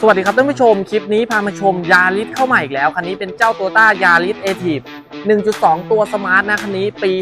สวัสดีครับท่านผู้ชม คลิปนี้พามาชมยาริสเข้ามาอีกแล้ว คันนี้เป็นเจ้าตัวต้ายาริสเอทีฟ1.2 ตัวสมาร์ทนะคันนี้ปี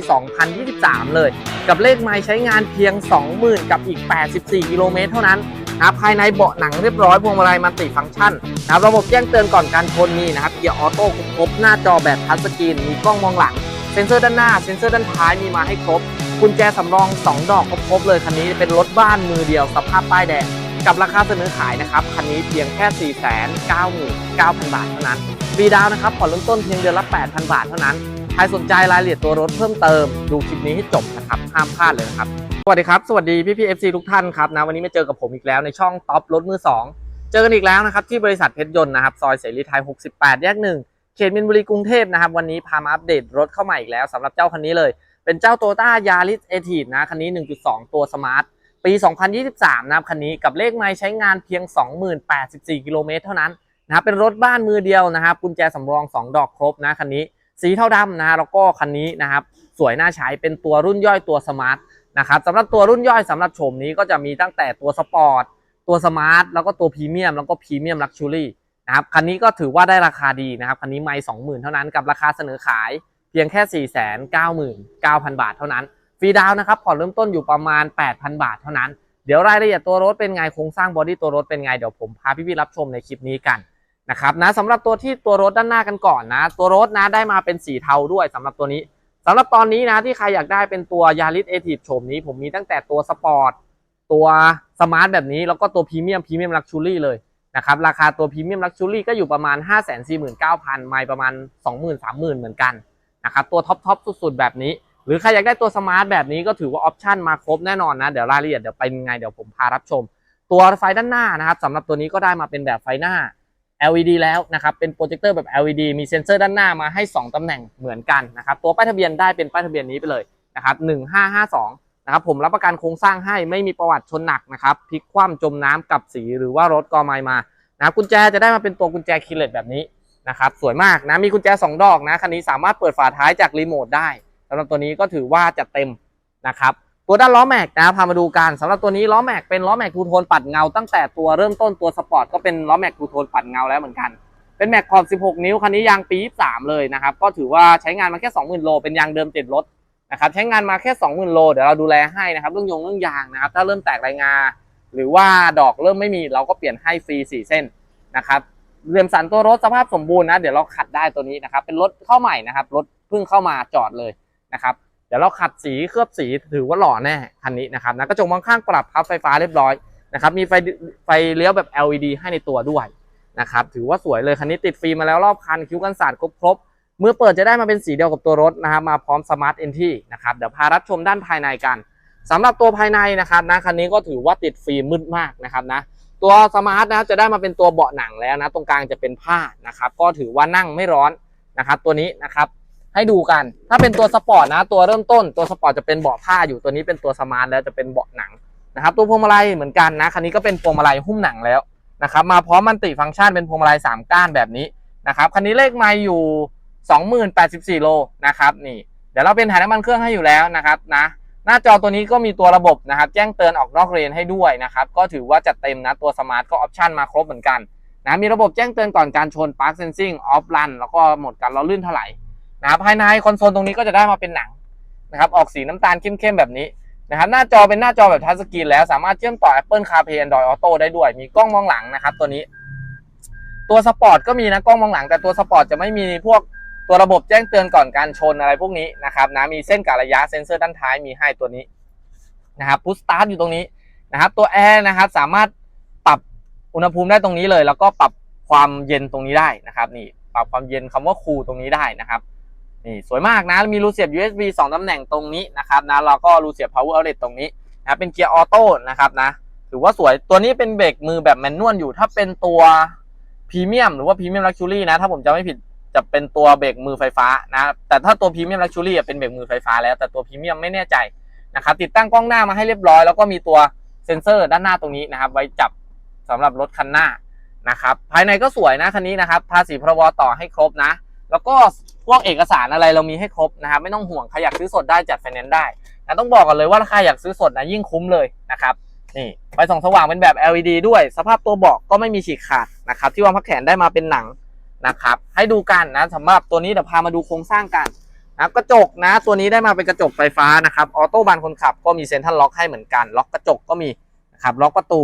2023 เลย กับเลขไม้ใช้งานเพียง 20,000 กับอีก 84 กิโลเมตรเท่านั้นนะภายในเบาะหนังเรียบร้อยพวงมาลัยมัลติฟังก์ชันนะครับระบบแจ้งเตือนก่อนการชนมีนะครับเกียร์ออโต้ครบหน้าจอแบบทัชสกรีนมีกล้องมองหลัง เซ็นเซอร์ด้านหน้า เซ็นเซอร์ด้านท้ายมีมาให้ครบกุญแจสำรอง 2 ดอกครบๆเลยคันนี้เป็นรถบ้านมือเดียวสภาพป้ายแดง กับราคาเสนอขายนะครับ คันนี้เพียงแค่ 4 9 9 0 0 0 บาทเท่านั้นฟรีดาวนะครับผ่อนเริ่มต้นเพียงเดือนละ 8,000 บาทเท่านั้น ใครสนใจรายละเอียดตัวรถเพิ่มเติม ดูคลิปนี้ให้จบนะครับ ห้ามพลาดเลยนะครับ สวัสดีครับ สวัสดีพี่พีเอฟซีทุกท่านครับนะวันนี้มาเจอกับผมอีกแล้วในช่องท็อปรถมือ 2 เจอกันอีกแล้วนะครับที่บริษัทเพชรยนต์นะครับซอยเสรีไทย 68 แยกหนึ่งเขตมินบุรีกรุงเทพนะครับวันนี้พามาอัปเดตรถเข้ามาอีกแล้วสำหรับเจ้าคันนี้เลย เป็นเจ้าโตต้ายาริสเอทีนะคันนี้ 1.2 ตัวสมาร์ท ปี 2023 นะครับคันนี้กับเลขไม้ใช้งานเพียง 2084 กิโลเมตรเท่านั้นนะครับเป็นรถบ้านมือเดียวนะครับกุญแจสำรอง 2 ดอกครบนะคันนี้ สีเทาดำนะฮะแล้วก็คันนี้นะครับสวยน่าใช้เป็นตัวรุ่นย่อยตัวสมาร์ทนะครับสำหรับตัวรุ่นย่อยสำหรับโฉมนี้ก็จะมีตั้งแต่ตัวสปอร์ตตัวสมาร์ทแล้วก็ตัวพรีเมียมแล้วก็พรีเมียมลักชัวรี่นะครับคันนี้ก็ถือว่าได้ราคาดีนะครับคันนี้ไม่20,000เท่านั้นกับราคาเสนอขายเพียงแค่ 499,000 บาทเท่านั้น ฟรีดาวนะครับผ่อนเริ่มต้นอยู่ประมาณ 8,000 บาทเท่านั้น เดี๋ยวรายละเอียดตัวรถเป็นไงโครงสร้างบอดี้ตัวรถเป็นไงเดี๋ยวผมพาพี่ๆรับชมในคลิปนี้กันนะครับนะสำหรับตัวที่ตัวรถด้านหน้ากันก่อนนะ ตัวรถนะได้มาเป็นสีเทาด้วยสำหรับตัวนี้สำหรับตอนนี้นะที่ใครอยากได้เป็นตัวยาริสเอทีฟโฉมนี้ ผมมีตั้งแต่ตัวสปอร์ตตัวสมาร์ทแบบนี้แล้วก็ตัวพรีเมียมพรีเมียมลักชูรี่เลยนะครับราคาตัวพรีเมียมลักชูรี่ก็อยู่ประมาณ 5 4 9 0 0 0 ไม่ประมาณ 20,000 30,000 เหมือนกันนะครับตัวท็อปทอปสุดๆ แบบนี้ หรือใครอยากได้ตัวสมาร์ทแบบนี้ก็ถือว่าออปชันมาครบแน่นอนนะ เดี๋ยวรายละเอียดเดี๋ยวไปยังไงเดี๋ยวผมพารับชม ตัวไฟด้านหน้านะครับสำหรับตัวนี้ก็ได้มาเป็นแบบไฟหน้า LED แล้วนะครับเป็นโปรเจคเตอร์แบบ LED มีเซ็นเซอร์ด้านหน้ามาให้ 2ตำแหน่งเหมือนกันนะครับตัวป้ายทะเบียนได้เป็นป้ายทะเบียนนี้ไปเลยนะครับ1552นะครับผมรับประกันโครงสร้างให้ไม่มีประวัติชนหนักนะครับพลิกคว่ำจมน้ำกับสีหรือว่ารถกอไมมานะครับกุญแจจะได้มาเป็นตัวกุญแจคีย์เลสแบบนี้นะครับสวยมากนะมีกุญแจ 2 ดอกนะคันนี้สามารถเปิดฝาท้ายจากรีโมทได้ สำหรับตัวนี้ก็ถือว่าจัดเต็มนะครับ ตัวด้านล้อแม็กนะพามาดูกันสำหรับตัวนี้ล้อแม็กเป็นล้อแม็กทูโทนปัดเงาตั้งแต่ตัวเริ่มต้นตัวสปอร์ตก็เป็นล้อแม็กทูโทนปัดเงาแล้วเหมือนกัน เป็นแม็กขอบ 16 นิ้วคันนี้ยางปี 23 เลยนะครับ ก็ถือว่าใช้งานมาแค่ 20,000 โลเป็นยางเดิมติดรถนะครับใช้งานมาแค่ 20,000 โลเดี๋ยวเราดูแลให้นะครับเรื่องยงเรื่องยางนะครับถ้าเริ่มแตกรายงา หรือว่าดอกเริ่มไม่มีเราก็เปลี่ยนให้ฟรี4เส้นนะครับเรือนสันตัวรถสภาพสมบูรณ์นะเดี๋ยวเราขัดได้ตัวนี้นะครับเป็นรถเข้าใหม่นะครับรถเพิ่งเข้ามาจอดเลย นะครับเดี๋ยวเราขัดสีเคลือบสีถือว่าหล่อแน่คันนี้นะครับนะกระจกมองข้างปรับพับไฟฟ้าเรียบร้อยนะครับมีไฟไฟเลี้ยวแบบ LED ให้ในตัวด้วยนะครับถือว่าสวยเลยคันนี้ติดฟิล์มมาแล้วรอบคันคิ้วกันสาดครบครบเมื่อเปิดจะได้มาเป็นสีเดียวกับตัวรถนะครับมาพร้อมสมาร์ทเอนทีนะครับเดี๋ยวพารับชมด้านภายในกันสำหรับตัวภายในนะครับนะคันนี้ก็ถือว่าติดฟิล์มมืดมากนะครับนะตัวสมาร์ทนะจะได้มาเป็นตัวเบาะหนังแล้วนะตรงกลางจะเป็นผ้านะครับก็ถือว่านั่งไม่ร้อนนะครับตัวนี้นะครับ ให้ดูกัน ถ้าเป็นตัวสปอร์ตนะ ตัวเริ่มต้นตัวสปอร์ตจะเป็นเบาะผ้าอยู่ตัวนี้เป็นตัวสมาร์ทแล้วจะเป็นเบาะหนังนะครับตัวพวงมาลัยเหมือนกันนะคันนี้ก็เป็นพวงมาลัยหุ้มหนังแล้วนะครับมาพร้อมมันติฟังก์ชันเป็นพวงมาลัย3ก้านแบบนี้นะครับคันนี้เลขไมลอยู่ 2084 โลนะครับนี่เดี๋ยวเราเป็นถ่ายน้ำมันเครื่องให้อยู่แล้วนะครับนะหน้าจอตัวนี้ก็มีตัวระบบนะครับแจ้งเตือนออกนอกเลนให้ด้วยนะครับก็ถือว่าจัดเต็มนะตัวสมาร์ทก็ออปชันมาครบเหมือนกันนะมีระบบแจ้งเตือนก่อนการชน Park Sensing Off Run แล้วก็หมดการล้อลื่นเท่าไหร่ นะครับภายในคอนโซลตรงนี้ก็จะได้มาเป็นหนังนะครับออกสีน้ำตาลเข้มๆแบบนี้นะครับหน้าจอเป็นหน้าจอแบบทัชสกรีนแล้วสามารถเชื่อมต่อ Apple CarPlay Android Auto ได้ด้วย มีกล้องมองหลังนะครับตัวนี้ ตัวสปอร์ตก็มีนะกล้องมองหลัง แต่ตัวสปอร์ตจะไม่มีพวกตัวระบบแจ้งเตือนก่อนการชนอะไรพวกนี้นะครับนะมีเส้นกะระยะเซ็นเซอร์ด้านท้ายมีให้ตัวนี้นะครับพุชสตาร์ทอยู่ตรงนี้นะครับตัวแอร์นะครับสามารถปรับอุณหภูมิได้ตรงนี้เลย แล้วก็ปรับความเย็นตรงนี้ได้นะครับนี่ปรับความเย็นคำว่าคูลตรงนี้ได้นะครับ นี่สวยมากนะ มีรูเสียบ USB 2ตำแหน่งตรงนี้นะครับนะแล้วก็รูเสียบ power outlet ตรงนี้นะเป็นเกียร์ออโต้นะครับนะถือว่าสวยตัวนี้เป็นเบรกมือแบบแมนนวลอยู่ ถ้าเป็นตัวพรีเมียมหรือว่าพรีเมียมลักชูรี่นะ ถ้าผมจะไม่ผิดจะเป็นตัวเบรกมือไฟฟ้านะ แต่ถ้าตัวพรีเมียมลักชูรี่เป็นเบรกมือไฟฟ้าแล้ว แต่ตัวพรีเมียมไม่แน่ใจนะครับ ติดตั้งกล้องหน้ามาให้เรียบร้อย แล้วก็มีตัวเซ็นเซอร์ด้านหน้าตรงนี้นะครับ ไว้จับสำหรับรถคันหน้านะครับ ภายในก็สวยนะคันนี้นะครับ ภาษีพรบต่อให้ครบนะ แล้วก็ พวกเอกสารอะไรเรามีให้ครบนะครับไม่ต้องห่วงใครอยากซื้อสดได้จัดไฟแนนซ์ได้นะต้องบอกกันเลยว่าถ้าครอยากซื้อสดนะยิ่งคุ้มเลยนะครับนี่ไฟส่องสว่างเป็นแบบ LED ด้วย สภาพตัวเบาะก็ไม่มีฉีกขาดนะครับที่วางพักแขนได้มาเป็นหนังนะครับให้ดูกันนะสำหรับตัวนี้เดี๋ยวพามาดูโครงสร้างกันนะกระจกนะตัวนี้ได้มาเป็นกระจกไฟฟ้านะครับออโต้บานคนขับก็มีเซ็นทรัลล็อกให้เหมือนกัน ล็อกกระจกก็มีนะครับล็อกประตู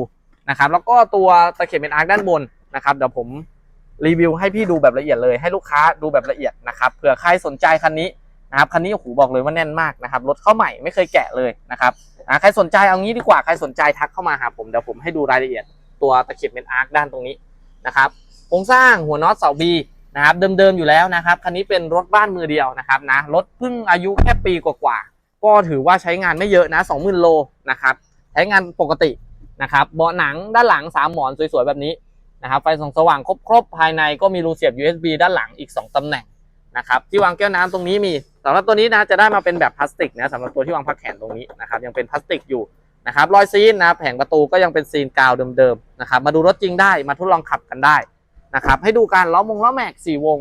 นะครับแล้วก็ตัวตะเข็บเป็นอาร์คด้านบนนะครับเดี๋ยวผม รีวิวให้พี่ดูแบบละเอียดเลยให้ลูกค้าดูแบบละเอียดนะครับเผื่อใครสนใจคันนี้นะครับคันนี้โอ้โหบอกเลยว่าแน่นมากนะครับรถเข้าใหม่ไม่เคยแกะเลยนะครับใครสนใจเอางี้ดีกว่าใครสนใจทักเข้ามาหาผมเดี๋ยวผมให้ดูรายละเอียดตัวตะเข็บเป็นอาร์คด้านตรงนี้นะครับโครงสร้างหัวน็อตเสาบีนะครับเดิมๆอยู่แล้วนะครับคันนี้เป็นรถบ้านมือเดียวนะครับนะรถเพิ่งอายุแค่ปีกว่าๆก็ถือว่าใช้งานไม่เยอะนะ20,000โลนะครับใช้งานปกตินะครับเบาะหนังด้านหลังสามหมอนสวยๆแบบนี้ นะครับไฟส่องสว่างครบๆภายในก็มีรูเสียบ USB ด้านหลังอีก 2ตำแหน่งนะครับที่วางแก้วน้ำตรงนี้มีสำหรับตัวนี้นะจะได้มาเป็นแบบพลาสติกนะสำหรับตัวที่วางพักแขนตรงนี้นะครับยังเป็นพลาสติกอยู่นะครับรอยซีนนะแผงประตูก็ยังเป็นซีนกาวเดิมๆนะครับมาดูรถจริงได้มาทดลองขับกันได้นะครับให้ดูการล้อมงล้อแม็กสี่วง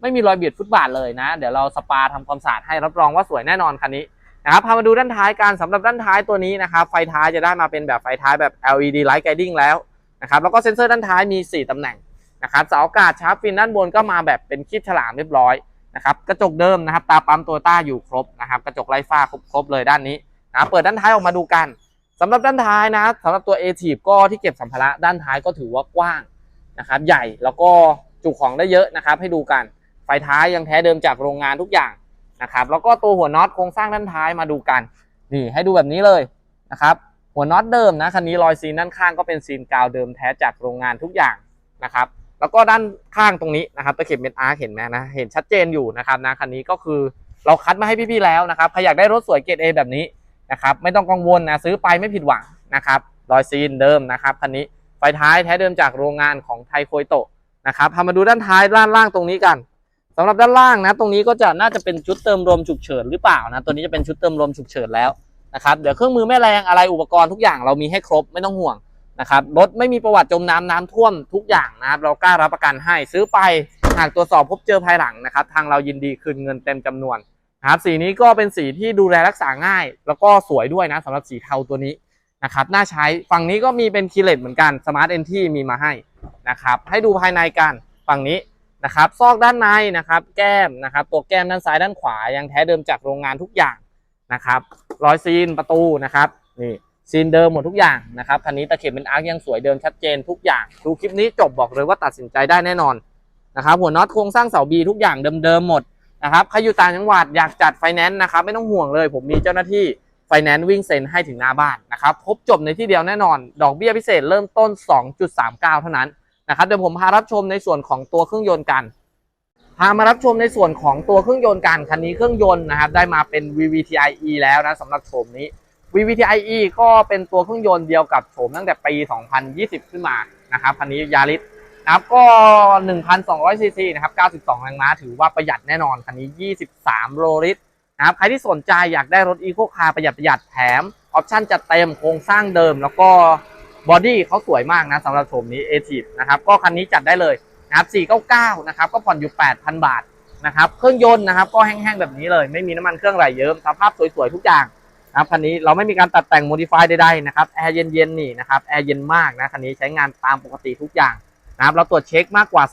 ไม่มีรอยเบียดฟุตบาทเลยนะ เดี๋ยวเราสปาทำความสะอาดให้รับรองว่าสวยแน่นอนคันนี้นะครับพามาดูด้านท้ายกันสำหรับด้านท้ายตัวนี้นะครับไฟท้ายจะได้มาเป็นแบบไฟท้ายแบบ LED light guiding แล้ว นะครับแล้วก็เซ็นเซอร์ด้านท้ายมี 4 ตำแหน่งนะครับเสาอากาศชาร์ปฟินด้านบนก็มาแบบเป็นคีบฉลามเรียบร้อยนะครับกระจกเดิมนะครับตาปั๊มตัวต้าอยู่ครบนะครับกระจกไร้ฝ้าครบเลยด้านนี้นะเปิดด้านท้ายออกมาดูกันสำหรับด้านท้ายนะสำหรับตัว a t i v ก็ที่เก็บสัมภาระด้านท้ายก็ถือว่ากว้างนะครับใหญ่แล้วก็จุของได้เยอะนะครับให้ดูกันไฟท้ายยังแท้เดิมจากโรงงานทุกอย่างนะครับแล้วก็ตัวหัวน็อตโครงสร้างด้านท้ายมาดูกันนี่ให้ดูแบบนี้เลยนะครับ หัวน็อตเดิมนะคันนี้รอยซีนด้านข้างก็เป็นซีนกาวเดิมแท้จากโรงงานทุกอย่างนะครับแล้วก็ด้านข้างตรงนี้นะครับตะเข็บเป็นอาร์เห็นไหมนะเห็นชัดเจนอยู่นะครับนะคันนี้ก็คือเราคัดมาให้พี่ๆแล้วนะครับใครอยากได้รถสวยเกรด A แบบนี้นะครับไม่ต้องกังวลนะซื้อไปไม่ผิดหวังนะครับรอยซีนเดิมนะครับคันนี้ไฟท้ายแท้เดิมจากโรงงานของไทโคยโตะนะครับพามาดูด้านท้ายด้านล่างตรงนี้กันสำหรับด้านล่างนะตรงนี้ก็จะน่าจะเป็นชุดเติมลมฉุกเฉินหรือเปล่านะตัวนี้จะเป็นชุดเติมลมฉุกเฉินแล้ว นะครับเดี๋ยวเครื่องมือแม่แรงอะไรอุปกรณ์ทุกอย่างเรามีให้ครบไม่ต้องห่วงนะครับรถไม่มีประวัติจมน้ำน้ำท่วมทุกอย่างนะครับเรากล้ารับประกันให้ซื้อไปหากตรวจสอบพบเจอภายหลังนะครับทางเรายินดีคืนเงินเต็มจำนวนนะครับสีนี้ก็เป็นสีที่ดูแลรักษาง่าย แล้วก็สวยด้วยนะสำหรับสีเทาตัวนี้นะครับน่าใช้ฝั่งนี้ก็มีเป็นคีเลตเหมือนกันสมาร์ทเอนที่มีมาให้นะครับให้ดูภายในกันฝั่งนี้นะครับซอกด้านในนะครับ แก้มนะครับตัวแก้มด้านซ้ายด้านขวายังแท้เดิมจากโรงงานทุกอย่าง นะครับรอยซีนประตูนะครับนี่ซีนเดิมหมดทุกอย่างนะครับคันนี้ตะเข็บเป็นอาร์คยังสวยเดิมชัดเจนทุกอย่างดูคลิปนี้จบบอกเลยว่าตัดสินใจได้แน่นอนนะครับหัวน็อตโครงสร้างเสาบีทุกอย่างเดิมๆหมดนะครับใครอยู่ต่างจังหวัดอยากจัดไฟแนนซ์นะครับไม่ต้องห่วงเลย ผมมีเจ้าหน้าที่ไฟแนนซ์วิ่งเซ็นให้ถึงหน้าบ้านนะครับครบจบในที่เดียวแน่นอน ดอกเบี้ยพิเศษเริ่มต้น 2.39 เท่านั้นนะครับเดี๋ยวผมพารับชมในส่วนของตัวเครื่องยนต์กัน พามารับชมในส่วนของตัวเครื่องยนต์กันคันนี้เครื่องยนต์นะครับได้มาเป็น VVTi-e แล้วนะสำหรับโฉมนี้ VVTi-e ก็เป็นตัวเครื่องยนต์เดียวกับโฉมตั้งแต่ปี 2020 ขึ้นมานะครับคันนี้ยาริสนะครับก็ 1,200 ซีซีนะครับ 92 แรงม้าถือว่าประหยัดแน่นอน คันนี้ 23 โลลิตรนะครับใครที่สนใจอยากได้รถอีโคคาร์ประหยัดประหยัดแถม ออปชั่นจัดเต็มโครงสร้างเดิม แล้วก็บอดี้เขาสวยมากนะสำหรับโฉมนี้ a t i v นะครับก็คันนี้จัดได้เลย นะครับ 499 นะครับ ก็ผ่อนอยู่ 8,000 บาทนะครับ เครื่องยนต์นะครับ ก็แห้งๆแบบนี้เลย ไม่มีน้ำมันเครื่องไหลเยิ้ม สภาพสวยๆ ทุกอย่างนะครับ คันนี้เราไม่มีการตัดแต่งโมดิฟายใดๆนะครับ แอร์เย็นๆ นี่นะครับ แอร์เย็นมากนะ คันนี้ใช้งานตามปกติทุกอย่างนะครับ เราตรวจเช็คมากกว่า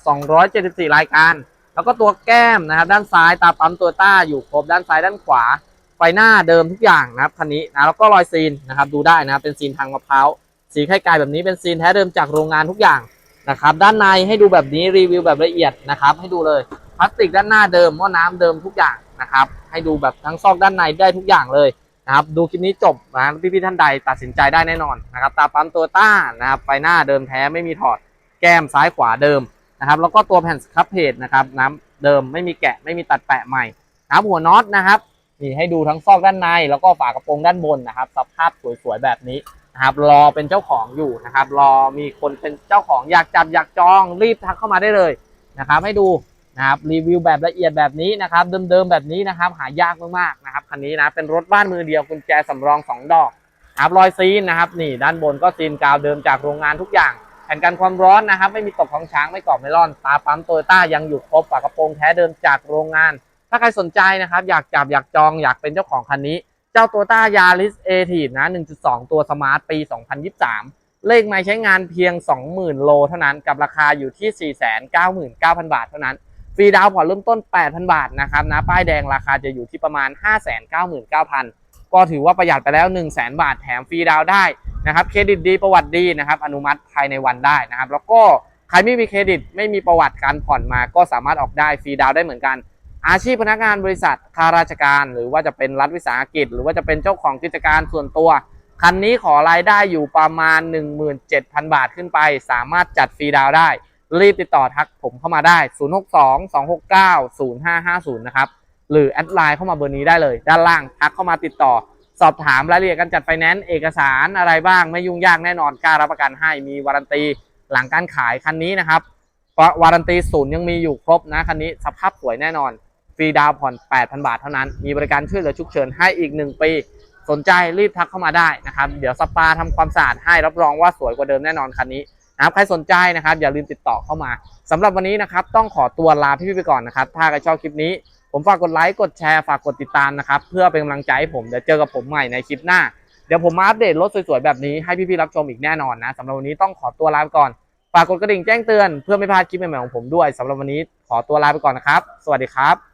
274 รายการ แล้วก็ตัวแก้มนะครับ ด้านซ้ายตาปั๊มตัวต้าอยู่ครบ ด้านซ้ายด้านขวา ไฟหน้าเดิมทุกอย่างนะครับ คันนี้นะ แล้วก็รอยซีนนะครับ ดูได้นะครับ เป็นซีนทางมะพร้าว สีไข่ไก่แบบนี้เป็นซีนแท้เดิมจากโรงงานทุกอย่าง นะครับ ด้านในให้ดูแบบนี้รีวิวแบบละเอียดนะครับ ให้ดูเลยพลาสติกด้านหน้าเดิมหม้อน้ำเดิมทุกอย่างนะครับ ให้ดูแบบทั้งซอกด้านในได้ทุกอย่างเลยนะครับ ดูคลิปนี้จบนะพี่ๆท่านใดตัดสินใจได้แน่นอนนะครับ ตาปั๊มตัวต้านะครับไฟหน้าเดิมแท้ไม่มีถอดแก้มซ้ายขวาเดิมนะครับ แล้วก็ตัวแผ่นสครับเพจนะครับน้ำเดิมไม่มีแกะไม่มีตัดแปะใหม่นะครับหัวน็อตนะครับนี่ให้ดูทั้งซอกด้านใน แล้วก็ฝากระโปรงด้านบนนะครับ สภาพสวยๆแบบนี้ นะครับรอเป็นเจ้าของอยู่นะครับ รอมีคนเป็นเจ้าของอยากจับอยากจองรีบทักเข้ามาได้เลยนะครับ ให้ดูนะครับรีวิวแบบละเอียดแบบนี้นะครับ เดิมๆแบบนี้นะครับ หายากมากๆนะครับคันนี้นะเป็นรถบ้านมือเดียวกุญแจสำรองสองดอกครับรอยซีนนะครับนี่ด้านบนก็ซีนกาวเดิมจากโรงงานทุกอย่างแผ่นกันความร้อนนะครับ ไม่มีตกของช้างไม่กรอบไม่ร่อนตาปั๊มโตโยต้ายังอยู่ครบฝากระโปรงแท้เดิมจากโรงงาน ถ้าใครสนใจนะครับ อยากจับอยากจองอยากเป็นเจ้าของคันนี้ เจ้าตัวต้ายาริสเอทีนะ 1.2 ตัวสมาร์ทปี 2023 เลขไม่ใช้งานเพียง 20,000 โลเท่านั้นกับราคาอยู่ที่ 499,000 บาทเท่านั้น ฟรีดาวน์ผ่อนเริ่มต้น 8,000 บาทนะครับนะป้ายแดงราคาจะอยู่ที่ประมาณ 599,000 ก็ถือว่าประหยัดไปแล้ว 100,000 บาทแถมฟรีดาวได้นะครับเครดิตดีประวัติดีนะครับอนุมัติภายในวันได้นะครับ แล้วก็ใครไม่มีเครดิตไม่มีประวัติการผ่อนมาก็สามารถออกได้ฟรีดาวได้เหมือนกัน อาชีพพนักงานบริษัทข้าราชการ หรือว่าจะเป็นรัฐวิสาหกิจ หรือว่าจะเป็นเจ้าของกิจการส่วนตัว คันนี้ขอรายได้อยู่ประมาณ 17,000 บาทขึ้นไป สามารถจัดฟรีดาวได้ รีบติดต่อทักผมเข้ามาได้ 062-269-0550 นะครับ หรือแอดไลน์เข้ามาเบอร์นี้ได้เลย ด้านล่างทักเข้ามาติดต่อ สอบถามรายละเอียดการจัดไฟแนนซ์เอกสารอะไรบ้างไม่ยุ่งยากแน่นอนกล้ารับประกันให้มีวารันตีหลังการขายคันนี้นะครับวารันตีศูนย์ยังมีอยู่ครบนะคันนี้สภาพสวยแน่นอน ฟรีดาวผ่อน 8,000 บาทเท่านั้น มีบริการช่วยเหลือฉุกเฉินให้อีก 1 ปี สนใจรีบทักเข้ามาได้นะครับ เดี๋ยวสปาทำความสะอาดให้รับรองว่าสวยกว่าเดิมแน่นอนคันนี้นะครับใครสนใจนะครับ อย่าลืมติดต่อเข้ามาสำหรับวันนี้นะครับ ต้องขอตัวลาพี่ๆไปก่อนนะครับ ถ้าใครชอบคลิปนี้ ผมฝากกดไลค์กดแชร์ฝากกดติดตามนะครับ เพื่อเป็นกำลังใจให้ผมเดี๋ยวเจอกับผมใหม่ในคลิปหน้าเดี๋ยวผมมาอัปเดตรถสวยๆแบบนี้ให้พี่ๆรับชมอีกแน่นอนนะสำหรับวันนี้ต้องขอตัวลาไปก่อนฝากกดกระดิ่งแจ้งเตือนเพื่อไม่พลาดคลิปใหม่ๆของผมด้วยสำหรับวันนี้ขอตัวลาไปก่อนนะครับ สวัสดีครับ